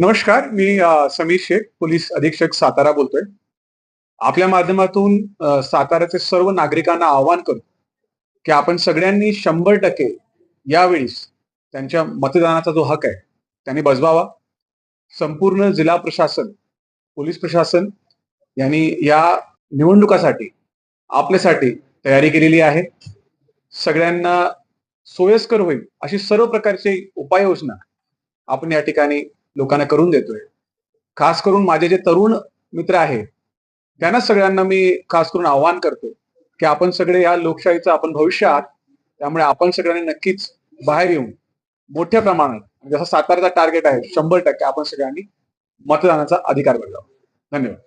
नमस्कार मी समीर शेख पोलीस अधीक्षक सातारा बोलतोय. आपल्या माध्यमातून साताऱ्याचे सर्व नागरिकांना आवाहन करतो की आपण सगळ्यांनी शंभर टक्के यावेळीस त्यांच्या मतदानाचा जो हक आहे त्यांनी बजवावा. संपूर्ण जिल्हा प्रशासन पोलीस प्रशासन यांनी या निवडणुकासाठी आपल्यासाठी तयारी केलेली आहे. सगळ्यांना सोयस्कर होईल अशी सर्व प्रकारची उपाययोजना आपण या ठिकाणी लोकांना करून देतोय. खास करून माझे जे तरुण मित्र आहेत त्यांना सगळ्यांना मी खास करून आवाहन करतो की आपण सगळे या लोकशाहीचं आपण भविष्य आहात त्यामुळे आपण सगळ्यांनी नक्कीच बाहेर येऊन मोठ्या प्रमाणात जसं साताराचा टार्गेट आहे शंभर टक्के आपण सगळ्यांनी मतदानाचा अधिकार बजावा. धन्यवाद.